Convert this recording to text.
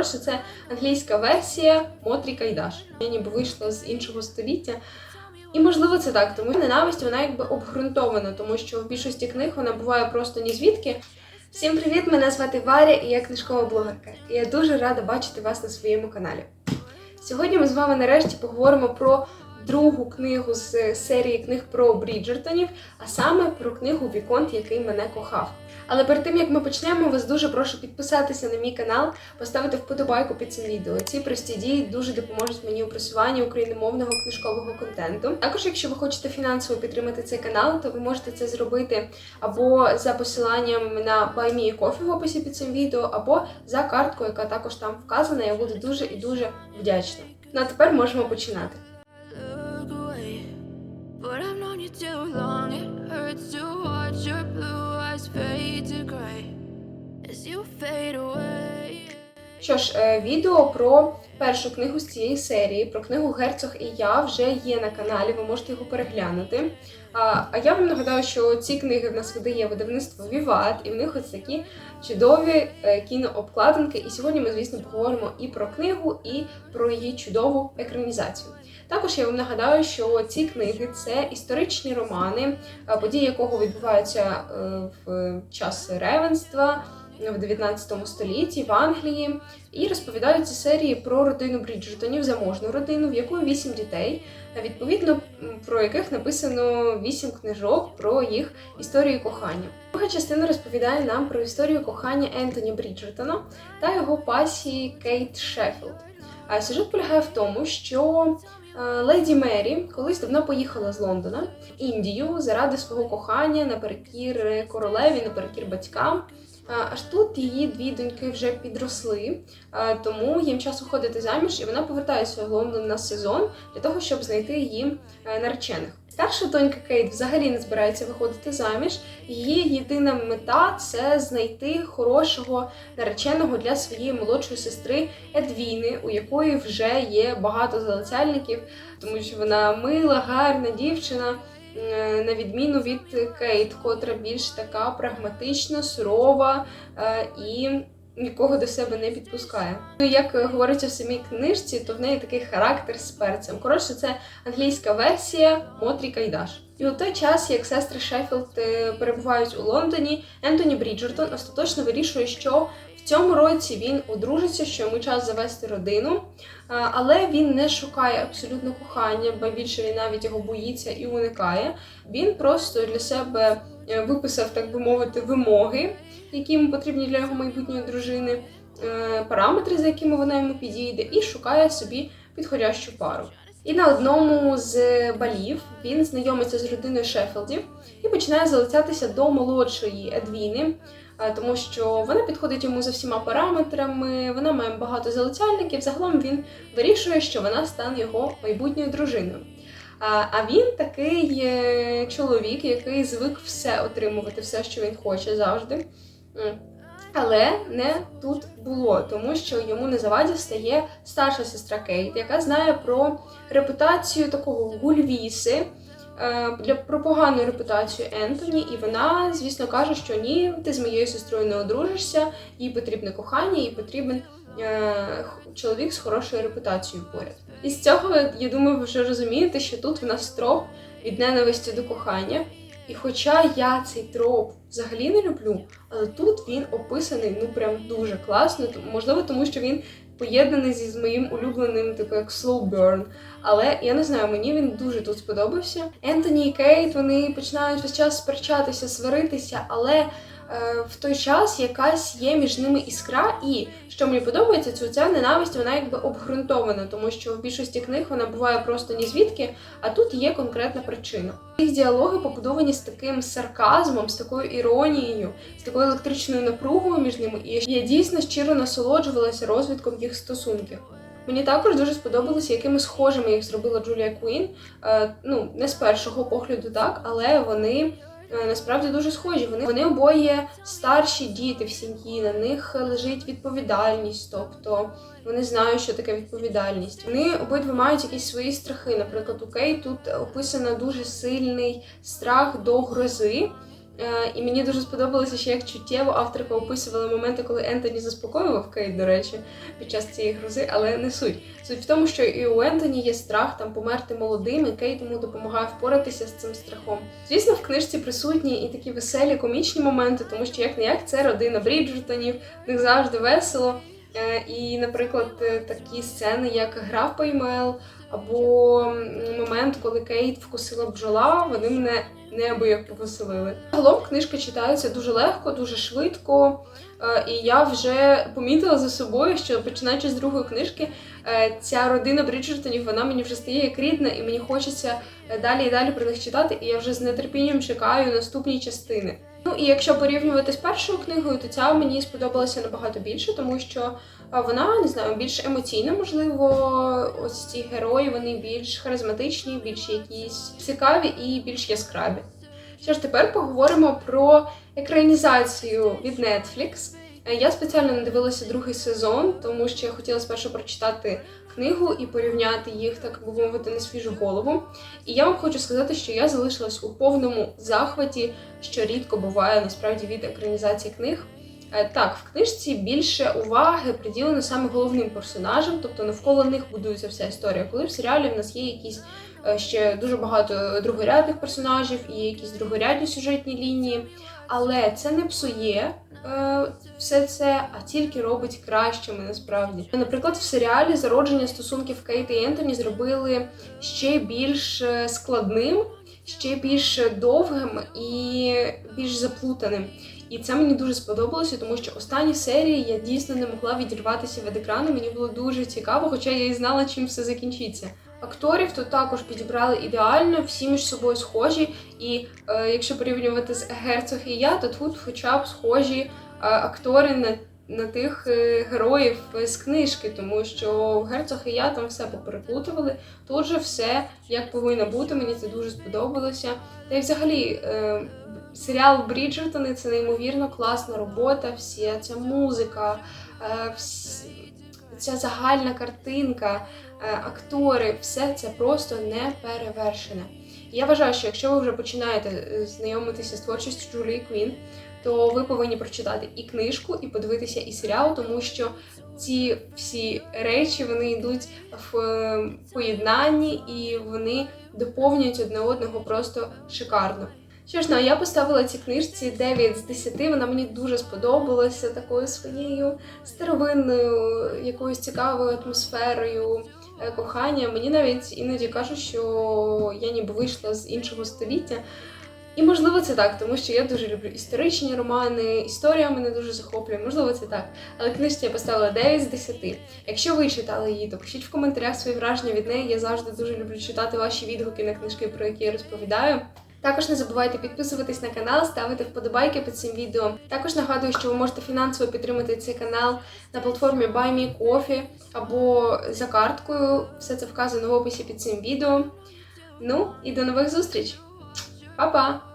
Коротше, це англійська версія Мотрі Кайдаш. Я ніби вийшла з іншого століття. І можливо це так, тому що ненависть вона якби обґрунтована, тому що в більшості книг вона буває просто ні звідки. Всім привіт! Мене звати Варя і я книжкова блогерка. І я дуже рада бачити вас на своєму каналі. Сьогодні ми з вами нарешті поговоримо про другу книгу з серії книг про Бріджертонів, а саме про книгу Віконт, який мене кохав. Але перед тим як ми почнемо, вас дуже прошу підписатися на мій канал, поставити вподобайку під цим відео. Ці прості дії дуже допоможуть мені у просуванні україномовного книжкового контенту. Також, якщо ви хочете фінансово підтримати цей канал, то ви можете це зробити або за посиланням на Buy Me в описі під цим відео, або за карткою, яка також там вказана. Я буду дуже і дуже вдячна. Ну а тепер можемо починати. Known you too long. It hurts to watch your blue eyes fade to gray as you fade away. Що ж, е, відео про першу книгу з цієї серії, про книгу Герцог і я вже є на каналі, ви можете його переглянути. А, я вам нагадаю, що ці книги в нас видає видавництво Віват, і в них ось такі чудові е, кінообкладинки. І сьогодні ми, звісно, поговоримо і про книгу, і про її чудову екранізацію. Також я вам нагадаю, що ці книги це історичні романи, е, події якого відбуваються е, в час ревенства в 19 столітті в Англії. І розповідають ці серії про родину Бріджертонів, заможну родину, в якої вісім дітей, відповідно про яких написано вісім книжок про їх історію кохання. Друга частина розповідає нам про історію кохання Ентоні Бріджертона та його пасії Кейт Шеффілд. А сюжет полягає в тому, що е, леді Мері колись давно поїхала з Лондона в Індію заради свого кохання наперекір королеві, наперекір батькам. А, Аж тут її дві доньки вже підросли, тому їм час уходити заміж, і вона повертається в Лондон на сезон для того, щоб знайти їм е, наречених. Старша донька Кейт взагалі не збирається виходити заміж. Її єдина мета це знайти хорошого нареченого для своєї молодшої сестри Едвіни, у якої вже є багато залицяльників, тому що вона мила, гарна дівчина. Е, На відміну від Кейт, котра більш така прагматична, сурова е, і нікого до себе не підпускає. Ну, як говориться в самій книжці, то в неї такий характер з перцем. Коротше, це англійська версія Мотрі Кайдаш. І у той час, як сестри Шеффілд е, перебувають у Лондоні, Ентоні Бріджертон остаточно вирішує, що в цьому році він одружиться, що йому час завести родину. Але він не шукає абсолютно кохання, бо більше він навіть його боїться і уникає. Він просто для себе е, виписав, так би мовити, вимоги, які йому потрібні для його майбутньої дружини, е, параметри, за якими вона йому підійде, і шукає собі підходящу пару. І на одному з балів він знайомиться з родиною Шеффілдів і починає залицятися до молодшої Едвіни, тому що вона підходить йому за всіма параметрами, вона має багато залицяльників. Загалом він вирішує, що вона стане його майбутньою дружиною. А а він такий е, чоловік, який звик все отримувати, все, що він хоче завжди. Але не тут було, тому що йому на заваді стає старша сестра Кейт, яка знає про репутацію такого гульвіси, е, для про погану репутацію Ентоні, і вона, звісно, каже, що ні, ти з моєю сестрою не одружишся, їй потрібне кохання, їй потрібен е, чоловік з хорошою репутацією поряд. І з цього я думаю, ви вже розумієте, що тут в нас троп від ненависті до кохання. І хоча я цей троп взагалі не люблю, але тут він описаний ну прям дуже класно. Можливо, тому що він поєднаний зі з моїм улюбленим, типу як slow burn. Але я не знаю, мені він дуже тут сподобався. Ентоні і Кейт вони починають весь час сперечатися, сваритися, але в той час якась є між ними іскра, і що мені подобається, це ця ненависть, вона якби обґрунтована, тому що в більшості книг вона буває просто ні звідки, а тут є конкретна причина. Їх діалоги побудовані з таким сарказмом, з такою іронією, з такою електричною напругою між ними, і я дійсно щиро насолоджувалася розвитком їх стосунків. Мені також дуже сподобалося, якими схожими їх зробила Джулія Куін. Е, ну, не з першого погляду, так, але вони е, насправді дуже схожі. Вони, вони обоє старші діти в сім'ї, на них лежить відповідальність, тобто вони знають, що таке відповідальність. Вони обидва мають якісь свої страхи. Наприклад, у Кей тут описано дуже сильний страх до грози. Е, І мені дуже сподобалося, що як чуттєво авторка описувала моменти, коли Ентоні заспокоював Кейт, до речі, під час цієї грози, але не суть. Суть в тому, що і у Ентоні є страх там померти молодим, і Кейт йому допомагає впоратися з цим страхом. Звісно, в книжці присутні і такі веселі комічні моменти, тому що як не як це родина Бріджертонів, в них завжди весело. Е, І, наприклад, е, такі сцени, як гра в пеймел, або момент, коли Кейт вкусила бджола, вони мене неабияк повеселили. Загалом книжка читається дуже легко, дуже швидко. е, І я вже помітила за собою, що починаючи з другої книжки, ця родина Бріджертонів, вона мені вже стає як рідна, і мені хочеться далі і далі про них читати, і я вже з нетерпінням чекаю наступні частини. Ну і якщо порівнювати з першою книгою, то ця мені сподобалася набагато більше, тому що вона не знаю, більш емоційна, можливо, ось ці герої вони більш харизматичні, більш якісь цікаві і більш яскраві. Що ж, тепер поговоримо про екранізацію від Netflix. Я спеціально не дивилася другий сезон, тому що я хотіла спершу прочитати книгу і порівняти їх, так би мовити, на свіжу голову. І я вам хочу сказати, що я залишилась у повному захваті, що рідко буває насправді від екранізації книг. Е, Так, в книжці більше уваги приділено саме головним персонажам, тобто навколо них будується вся історія. Коли в серіалі в нас є якісь е, ще дуже багато другорядних персонажів і якісь другорядні сюжетні лінії, але це не псує е, все це, а тільки робить кращими насправді. Наприклад, в серіалі зародження стосунків Кейт і Ентоні зробили ще більш е, складним, ще більш довгим і більш заплутаним. І це мені дуже сподобалося, тому що останні серії я дійсно не могла відірватися від екрану. Мені було дуже цікаво, хоча я і знала, чим все закінчиться. Акторів тут також підібрали ідеально, всі між собою схожі. І е, якщо порівнювати з Герцог і я, то тут хоча б схожі е, актори на, на тих е, героїв з книжки, тому що в Герцог і я там все попереплутували. Тут же все як повинно бути. Мені це дуже сподобалося. Та й взагалі. Е, Серіал Бріджертони це неймовірно класна робота, вся ця музика, е, вс- ця загальна картинка, актори, все це просто не перевершене. Я вважаю, що якщо ви вже починаєте е, знайомитися з творчістю Джулії Квін, то ви повинні прочитати і книжку, і подивитися і серіал, тому що ці всі речі вони йдуть в е, поєднанні і вони доповнюють одне одного просто шикарно. Що ж, ну, я поставила цій книжці 9 з 10. Вона мені дуже сподобалася такою своєю старовинною, якоюсь цікавою атмосферою е, кохання. Мені навіть іноді кажуть, що я ніби вийшла з іншого століття. І можливо це так, тому що я дуже люблю історичні романи, історія мене дуже захоплює, можливо, це так. Але книжці я поставила 9 з 10. Якщо ви читали її, то пишіть в коментарях свої враження від неї. Я завжди дуже люблю читати ваші відгуки на книжки, про які я розповідаю. Також не забувайте підписуватись на канал, ставити вподобайки під цим відео. Також нагадую, що ви можете фінансово підтримати цей канал на платформі BuyMeCoffee або за карткою. Все це вказано в описі під цим відео. Ну і до нових зустріч! Па-па!